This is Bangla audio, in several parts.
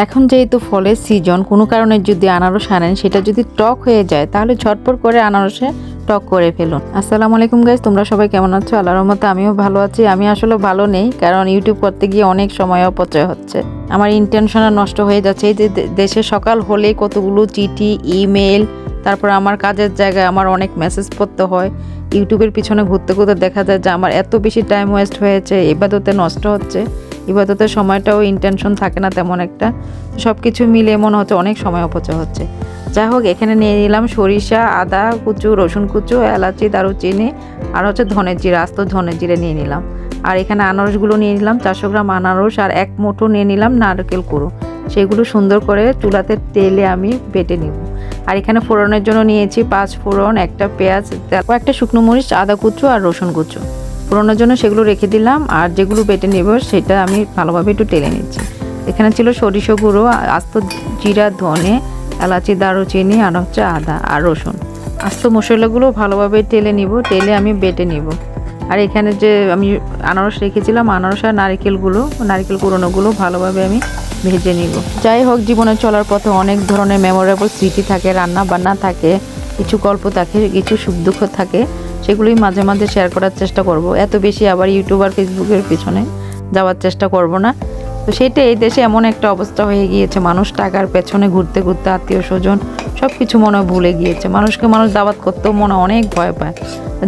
এখন যেহেতু ফলের সিজন কোনো কারণে যদি আনারস আনেন, সেটা যদি টক হয়ে যায়, তাহলে ঝটপট করে আনারসে টক করে ফেলুন। আসসালামু আলাইকুম গাইজ তোমরা সবাই কেমন আছো? আল্লাহর রহমতে আমিও ভালো আছি। আমি আসলে ভালো নেই, কারণ ইউটিউব করতে গিয়ে অনেক সময় অপচয় হচ্ছে। আমার ইন্টেনশন নষ্ট হয়ে যাচ্ছে। এই যে দেশে সকাল হলে কতগুলো চিঠি ইমেল তারপর আমার কাজের জায়গায় আমার অনেক মেসেজ পড়তে হয়। ইউটিউবের পিছনে ঘুরতে ঘুরতে দেখা যায় যে আমার এত বেশি টাইম ওয়েস্ট হয়েছে, এবাদতে নষ্ট হচ্ছে। ইবাদতের সময়টাও ইন্টেনশন থাকে না তেমন একটা। সব কিছু মিলিয়ে মনে হচ্ছে অনেক সময় অপচয় হচ্ছে। যাই হোক, এখানে নিয়ে নিলাম সরিষা, আদা কুচু, রসুন কুচু, এলাচি, দারুচিনি আর হচ্ছে ধনের জিরা, আস্ত ধনের জিরে নিয়ে নিলাম। আর এখানে আনারসগুলো নিয়ে নিলাম, চারশো গ্রাম আনারস আর এক মুঠো নিয়ে নিলাম নারকেল কুড়ো। সেগুলো সুন্দর করে চুলাতে তেলে আমি বেটে নিব। আর এখানে ফোড়নের জন্য নিয়েছি পাঁচ ফোড়ন, একটা পেঁয়াজ একটা শুকনো মরিচ, আদা কুচু আর রসুন কুচু। ফোড়নের জন্য সেগুলো রেখে দিলাম আর যেগুলো বেটে নেব সেটা আমি ভালোভাবে একটু টেলে নিচ্ছি। এখানে ছিল সরিষা গুঁড়ো, আস্ত জিরা, ধনে, এলাচি, দারুচিনি আর হচ্ছে আদা আর রসুন। আস্ত মশলাগুলো ভালোভাবে টেলে নিব, টেলে আমি বেটে নিব। আর এখানে যে আমি আনারস রেখেছিলাম, আনারস আর নারকেলগুলো, নারকেল কুড়োনোগুলো ভালোভাবে আমি ভেজে নিব। যাই হোক, জীবনে চলার পথে অনেক ধরনের মেমোরেবল স্মৃতি থাকে রান্না বান্না থাকে, কিছু গল্প থাকে, কিছু সুখ দুঃখ থাকে। সেগুলোই মাঝে মাঝে শেয়ার করার চেষ্টা করব। এত বেশি আবার ইউটিউব আর ফেসবুকের পিছনে যাওয়ার চেষ্টা করব না। তো সেটা এই দেশে এমন একটা অবস্থা হয়ে গিয়েছে, মানুষ টাকার পেছনে ঘুরতে ঘুরতে আত্মীয় স্বজন সব কিছু মনে হয় ভুলে গিয়েছে। মানুষকে মানুষ দাওয়াত করতেও মনে অনেক ভয় পায়।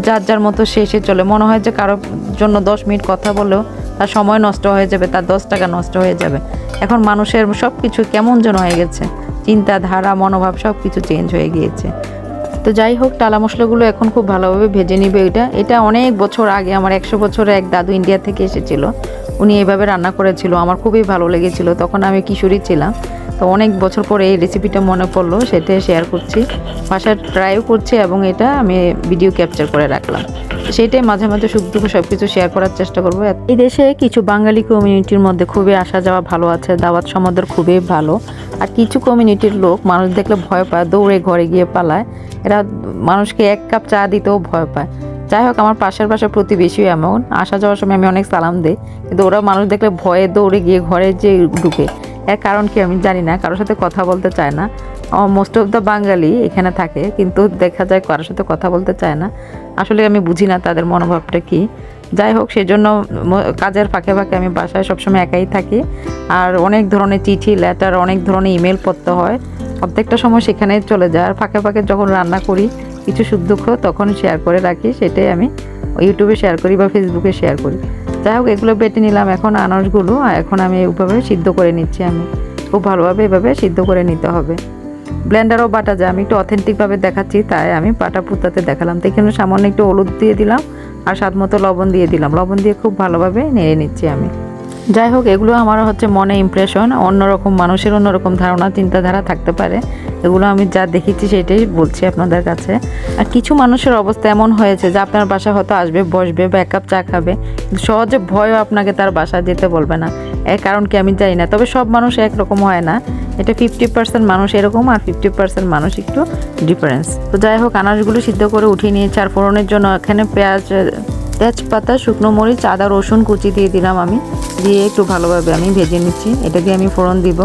যার যার মতো শেষে চলে। মনে হয় যে কারোর জন্য দশ মিনিট কথা বলেও তার সময় নষ্ট হয়ে যাবে, তার দশ টাকা নষ্ট হয়ে যাবে। এখন মানুষের সব কিছু কেমন যেন হয়ে গেছে। চিন্তাধারা, মনোভাব সব কিছু চেঞ্জ হয়ে গিয়েছে। তো যাই হোক, টালা মশলাগুলো এখন খুব ভালোভাবে ভেজে নিবে এটা। এটা অনেক বছর আগে, আমার একশো বছরে এক দাদু ইন্ডিয়া থেকে এসেছিল। উনি এভাবে রান্না করেছিল, আমার খুবই ভালো লেগেছিল। তখন আমি কিশোরী ছিলাম। তো অনেক বছর পরে এই রেসিপিটা মনে পড়ল, সেটা শেয়ার করছি। বাসায় ট্রাইও করছি এবং এটা আমি ভিডিও ক্যাপচার করে রাখলাম। সেটাই মাঝে মাঝে দুঃখ সব কিছু শেয়ার করার চেষ্টা করব। এই দেশে কিছু বাঙালি কমিউনিটির মধ্যে খুবই আসা যাওয়া ভালো আছে, দাওয়াত সমাদর খুবই ভালো। আর কিছু কমিউনিটির লোক মানুষ দেখলে ভয় পায়, দৌড়ে ঘরে গিয়ে পালায়। এরা মানুষকে এক কাপ চা দিতেও ভয় পায়। যাই হোক, আমার পাশের পাশের প্রতিবেশীও এমন। আসা যাওয়ার সময় আমি অনেক সালাম দিই, কিন্তু ওরা মানুষ দেখলে ভয়ে দৌড়ে গিয়ে ঘরে যে ঢুকে। এর কারণ কি আমি জানি না, কারোর সাথে কথা বলতে চায় না। মোস্ট অফ দ্য বাঙালি এখানে থাকে, কিন্তু দেখা যায় কারোর সাথে কথা বলতে চায় না। আসলে আমি বুঝি না তাদের মনোভাবটা কি। যাই হোক, সেজন্য কাজের ফাঁকে ফাঁকে আমি বাসায় সবসময় একাই থাকি। আর অনেক ধরনের চিঠি লেটার অনেক ধরনের ইমেল পড়তে হয়। প্রত্যেকটা সময় সেখানেই চলে যায়। আর ফাঁকে ফাঁকে যখন রান্না করি, কিছু সুখ দুঃখ তখন শেয়ার করে রাখি। সেটাই আমি ইউটিউবে শেয়ার করি বা ফেসবুকে শেয়ার করি। যাই হোক, এগুলো বেটে নিলাম। এখন আনারসগুলো এখন আমি এইভাবে সিদ্ধ করে নিচ্ছি আমি। খুব ভালোভাবে এভাবে সিদ্ধ করে নিতে হবে। ব্লেন্ডারও বাটা যায় আমি একটু অথেন্টিকভাবে দেখাচ্ছি, তাই আমি পাটা পুতাতে দেখালাম। তাই এখানে সামান্য একটু হলুদ দিয়ে দিলাম, আর স্বাদ মতো লবণ দিয়ে দিলাম। লবণ দিয়ে খুব ভালোভাবে নেড়ে নিচ্ছি আমি। যাই হোক এগুলো আমার হচ্ছে মনে ইমপ্রেশন অন্যরকম মানুষের অন্যরকম ধারণা, চিন্তাধারা থাকতে পারে। এগুলো আমি যা দেখেছি সেটাই বলছি আপনাদের কাছে। আর কিছু মানুষের অবস্থা এমন হয়েছে যে আপনার বাসা হয়তো আসবে, বসবে বা এক কাপ চা খাবে সহজে ভয়ও আপনাকে তার বাসায় যেতে বলবে না। এর কারণ কি আমি জানি না, তবে সব মানুষ একরকম হয় না। এটা ফিফটি পার্সেন্ট মানুষ এরকম আর ফিফটি পার্সেন্ট মানুষ একটু ডিফারেন্স তো যাই হোক আনাজগুলো সিদ্ধ করে উঠিয়ে নিয়েছে। আর ফোড়নের জন্য এখানে পেঁয়াজ তেজপাতা, শুকনো মরিচ, আদা, রসুন কুচি দিয়ে দিলাম আমি। দিয়ে একটু ভালোভাবে আমি ভেজে নিচ্ছি। এটা দিয়ে আমি ফোড়ন দিব।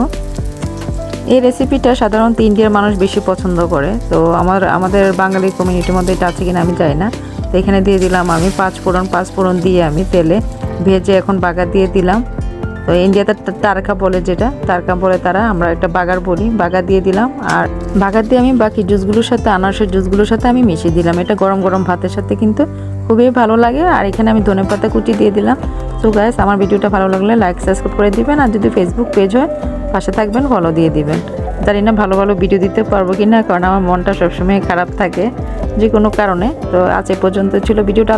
এই রেসিপিটা সাধারণত ইন্ডিয়ার মানুষ বেশি পছন্দ করে। তো আমার, আমাদের বাঙালি কমিউনিটির মধ্যে এটা আছে কিনা আমি জানি না। তো এখানে দিয়ে দিলাম আমি পাঁচ ফোড়ন। পাঁচ ফোড়ন দিয়ে আমি তেলে ভেজে এখন বাগা দিয়ে দিলাম। তো ইন্ডিয়াতে তারকা বলে যেটা, তারকা বলে তারা, আমরা একটা বাগার বলি, বাগার দিয়ে দিলাম। আর বাগার দিয়ে আমি বাকি জুসগুলোর সাথে, আনারসের জুসগুলোর সাথে আমি মিশিয়ে দিলাম। এটা গরম গরম ভাতের সাথে কিন্তু খুবই ভালো লাগে। আর এখানে আমি ধনে পাতা কুচি দিয়ে দিলাম। তো গাইস আমার ভিডিওটা ভালো লাগলে লাইক সাবস্ক্রাইব করে দিবেন। আর যদি ফেসবুক পেজ হয়, পাশে থাকবেন ফলো দিয়ে দিবেন। জানি না ভালো ভালো ভিডিও দিতে পারব কি না কারণ আমার মনটা সবসময় খারাপ থাকে যে কোনো কারণে। তো আজ এ পর্যন্ত ছিল ভিডিওটা।